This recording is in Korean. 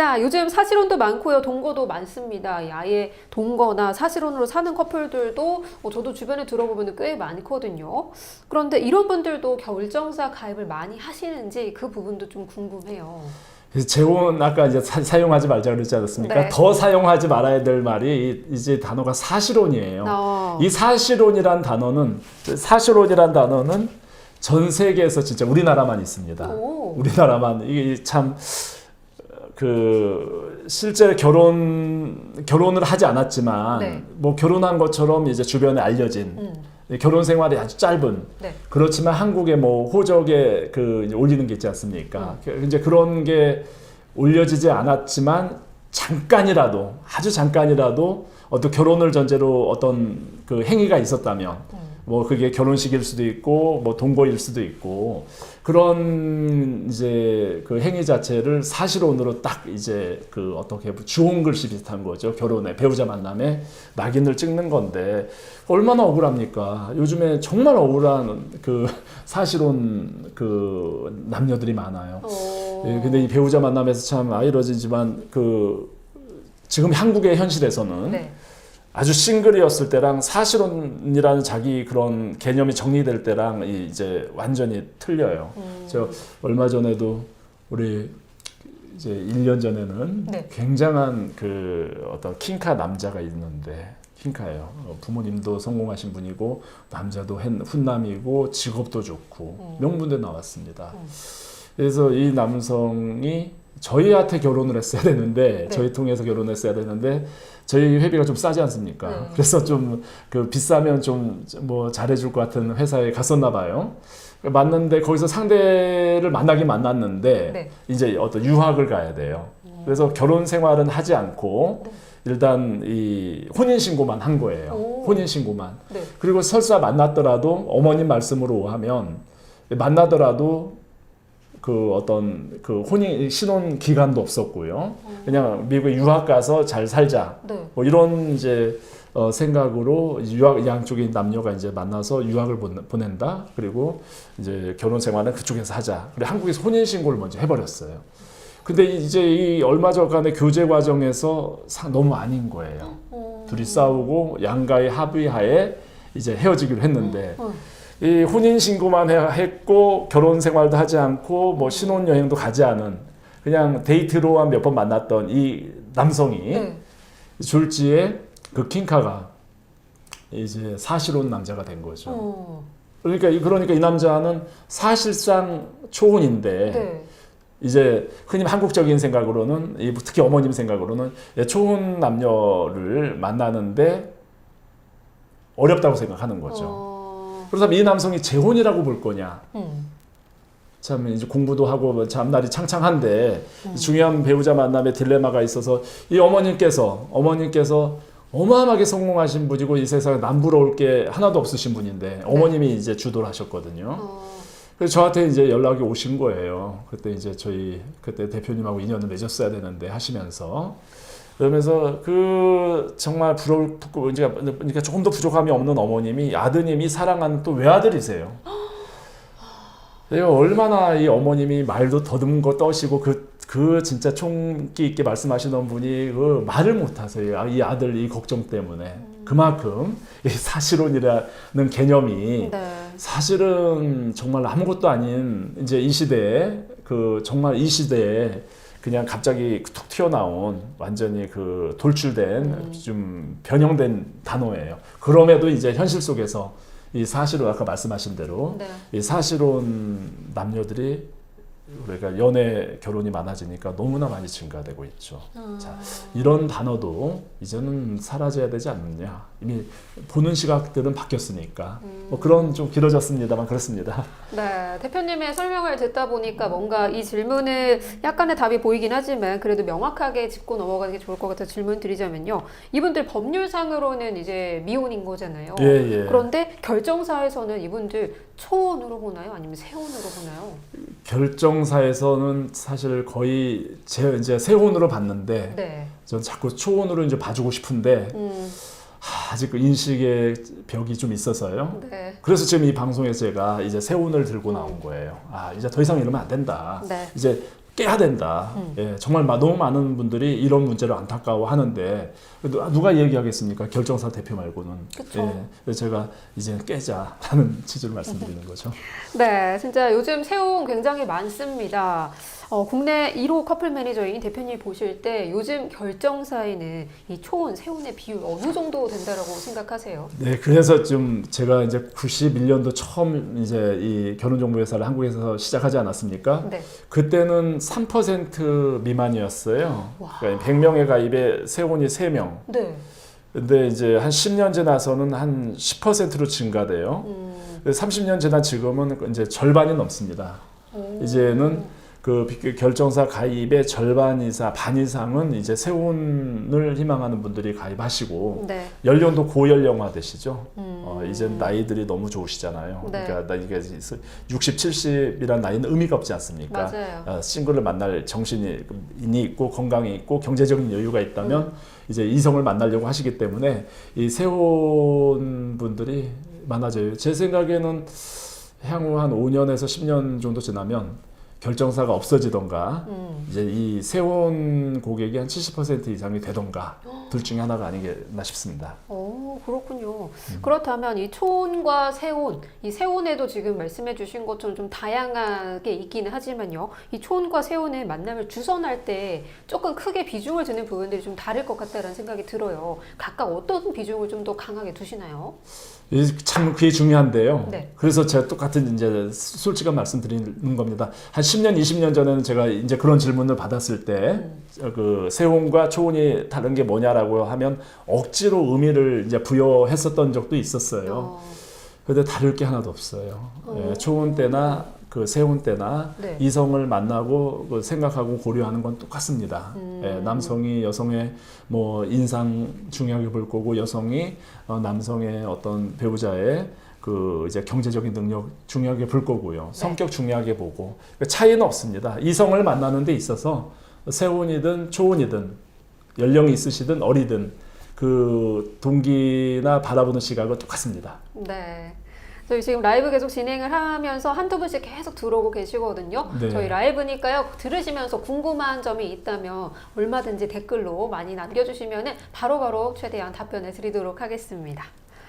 자, 요즘 사실혼도 많고요. 동거도 많습니다. 이 아예 동거나 사실혼으로 사는 커플들도 어, 저도 주변에 들어보면 꽤 많거든요. 그런데 이런 분들도 결정사 가입을 많이 하시는지 그 부분도 좀 궁금해요. 재혼 아까 이제 사, 용하지 말자 그랬지 않았습니까? 네. 더 사용하지 말아야 될 말이 이- 이제 단어가 사실혼이에요. 어. 이 사실혼이란 단어는 사실혼이란 단어는 전 세계에서 진짜 우리나라만 있습니다. 오. 우리나라만 이게 참 그 실제 결혼 결혼을 하지 않았지만 네. 뭐 결혼한 것처럼 이제 주변에 알려진 음. 결혼 생활이 아주 짧은 네. 그렇지만 한국에 뭐 호적에 그 올리는 게 있지 않습니까? 그 이제 그런 게 올려지지 않았지만 잠깐이라도 아주 잠깐이라도 어떤 결혼을 전제로 어떤 그 행위가 있었다면 뭐 그게 결혼식일 수도 있고 뭐 동거일 수도 있고 그런 이제 그 행위 자체를 사실혼으로 딱 이제 그 어떻게 주홍 글씨 비슷한 거죠 결혼에 배우자 만남에 낙인을 찍는 건데 얼마나 억울합니까 요즘에 정말 억울한 그 사실혼 그 남녀들이 많아요 어. 예, 근데 이 배우자 만남에서 참 아이러지지만 그 지금 한국의 현실에서는 네. 아주 싱글이었을 때랑 사실혼이라는 자기 그런 개념이 정리될 때랑 이- 이제 완전히 틀려요. 음. 저 얼마 전에도 우리 이제 1년 전에는 네. 굉장한 그 어떤 킹카 남자가 있는데 킹카예요. 어, 부모님도 성공하신 분이고 남자도 훈남이고 직업도 좋고 음. 명문대 나왔습니다. 음. 그래서 이 남성이 저희한테 결혼을 했어야 되는데 네. 저희 통해서 결혼했어야 되는데 저희 회비가 좀 싸지 않습니까? 네. 그래서 좀 그 비싸면 좀 뭐 잘해줄 것 같은 회사에 갔었나 봐요. 맞는데 거기서 상대를 만나긴 만났는데 네. 이제 어떤 유학을 가야 돼요. 그래서 결혼 생활은 하지 않고 네. 일단 이 혼인 신고만 한 거예요. 오. 혼인 신고만. 네. 그리고 설사 만났더라도 어머님 말씀으로 하면 만나더라도 그 어떤 그 혼인 신혼 기간도 없었고요. 그냥 미국에 유학 가서 잘 살자. 네. 뭐 이런 이제 어, 생각으로 유학 양쪽의 남녀가 이제 만나서 유학을 보낸다. 그리고 이제 결혼 생활은 그쪽에서 하자. 그리고 한국에서 혼인 신고를 먼저 해버렸어요. 근데 이제 이 얼마 전간의 교제 과정에서 사- 너무 아닌 거예요. 음. 둘이 싸우고 양가의 합의하에 이제 헤어지기로 했는데 음. 이 혼인 신고만 해- 했고 결혼 생활도 하지 않고 뭐 신혼 여행도 가지 않은 그냥 데이트로만 몇 번 만났던 이 남성이 네. 졸지에 그 킹카가 이제 사실혼 남자가 된 거죠. 어. 그러니까 이- 그러니까 이 남자는 사실상 초혼인데 네. 이제 흔히 한국적인 생각으로는 이 특히 어머님 생각으로는 예, 초혼 남녀를 만나는데 어렵다고 생각하는 거죠. 어. 그렇다면 이 남성이 재혼이라고 볼 거냐? 음. 참 이제 공부도 하고 뭐 잠날이 창창한데 중요한 배우자 만남에 딜레마가 있어서 이 어머님께서 어머님께서 어마어마하게 성공하신 분이고 이 세상에 남부러울 게 하나도 없으신 분인데 어머님이 이제 주도를 하셨거든요. 어. 그래서 저한테 이제 연락이 오신 거예요. 그때 이제 저희 그때 대표님하고 인연을 맺었어야 되는데 하시면서 그러면서 그 정말 부러울 그러니까 조금 더 부족함이 없는 어머님이 아드님이 사랑하는 또 외아들이세요. 내가 얼마나 이 어머님이 말도 더듬고 떠시고 그, 그 진짜 총기 있게 말씀하시는 분이 그 말을 못하세요. 아, 이 아들 이 걱정 때문에. 그만큼 이 사실혼이라는 개념이 네. 사실은 정말 아무것도 아닌 이제 이 시대에 그 정말 이 시대에 그냥 갑자기 툭 튀어나온 완전히 그 돌출된 좀 변형된 단어예요. 그럼에도 이제 현실 속에서 이 사실은 아까 말씀하신 대로 네. 이 사실혼 남녀들이 우리가 연애 결혼이 많아지니까 너무나 많이 증가되고 있죠. 어. 자, 이런 단어도 이제는 사라져야 되지 않느냐. 이미 보는 시각들은 바뀌었으니까. 뭐 그런 좀 길어졌습니다만 그렇습니다. 네, 대표님의 설명을 듣다 보니까 뭔가 이 질문을 약간의 답이 보이긴 하지만 그래도 명확하게 짚고 넘어가는 게 좋을 것 같아서 질문 드리자면요. 이분들 법률상으로는 이제 미혼인 거잖아요. 예, 예. 그런데 결정사에서는 이분들 초혼으로 보나요? 아니면 세혼으로 보나요? 결정 사에서는 사실 거의 제 이제 세혼으로 봤는데 네. 전 자꾸 초혼으로 이제 봐주고 싶은데 음, 하, 아직 그 인식의 벽이 좀 있어서요. 네. 그래서 지금 이 방송에서 제가 이제 세혼을 들고 나온 거예요. 아 이제 더 이상 이러면 안 된다. 네. 이제 깨야 된다. 음. 예, 정말 마- 너무 많은 분들이 이런 문제를 안타까워하는데 누가, 누가 얘기하겠습니까? 결정사 대표 말고는. 그쵸. 예, 제가 이제 깨자라는 취지로 말씀드리는 거죠. 네, 진짜 요즘 세운 굉장히 많습니다. 어, 국내 1호 커플 매니저인 대표님 보실 때 요즘 결정사에는 이 초혼, 세혼의 비율 어느 정도 된다라고 생각하세요? 네, 그래서 좀 제가 이제 91년도 처음 이제 이 결혼정보회사를 한국에서 시작하지 않았습니까? 네. 그때는 3% 미만이었어요. 와. 그러니까 100명의 가입에 세혼이 3명. 네. 근데 이제 한 10년 지나서는 한 10%로 증가돼요. 음, 30년 지난 지금은 이제 절반이 넘습니다. 오. 이제는 그 비- 결정사 가입의 절반 이상, 반 이상은 이제 세혼을 희망하는 분들이 가입하시고 네. 연령도 고연령화 되시죠. 음. 어, 이제 나이들이 너무 좋으시잖아요. 네. 그러니까 나 이게 60, 70이란 나이는 의미가 없지 않습니까? 맞아요. 어, 싱글을 만날 정신이 있고 건강이 있고 경제적인 여유가 있다면 음. 이제 이성을 만나려고 하시기 때문에 이 세혼 분들이 많아져요. 제 생각에는 향후 한 5년에서 10년 정도 지나면 결정사가 없어지던가 음. 이제 이 세혼 고객이 한 70% 이상이 되던가 둘 중에 하나가 아니겠나 싶습니다. 오, 그렇군요. 음. 그렇다면 이 초혼과 세혼, 이 세혼에도 지금 말씀해 주신 것처럼 좀 다양하게 있기는 하지만요. 이 초혼과 세혼의 만남을 주선할 때 조금 크게 비중을 두는 부분들이 좀 다를 것 같다는 생각이 들어요. 각각 어떤 비중을 좀 더 강하게 두시나요? 이참 그게 중요한데요. 네. 그래서 제가 똑같은 이제 솔직한 말씀드리는 겁니다. 한 10년, 20년 전에는 제가 이제 그런 질문을 받았을 때그 세혼과 초혼이 다른 게 뭐냐라고 하면 억지로 의미를 이제 부여했었던 적도 있었어요. 어, 근데 다를 게 하나도 없어요. 어. 예, 초혼 때나 그 세혼 때나 네. 이성을 만나고 그 생각하고 고려하는 건 똑같습니다. 음. 예, 남성이 여성의 뭐 인상 중요하게 볼 거고 여성이 어, 남성의 어떤 배우자의 그 이제 경제적인 능력 중요하게 볼 거고요. 성격 중요하게 보고 그 차이는 없습니다. 이성을 만나는 데 있어서 세혼이든 초혼이든 연령이 있으시든 어리든 그 동기나 바라보는 시각은 똑같습니다. 네. 저희 지금 라이브 계속 진행을 하면서 한두 분씩 계속 들어오고 계시거든요. 네. 저희 라이브니까요. 들으시면서 궁금한 점이 있다면 얼마든지 댓글로 많이 남겨주시면 바로바로 최대한 답변을 드리도록 하겠습니다.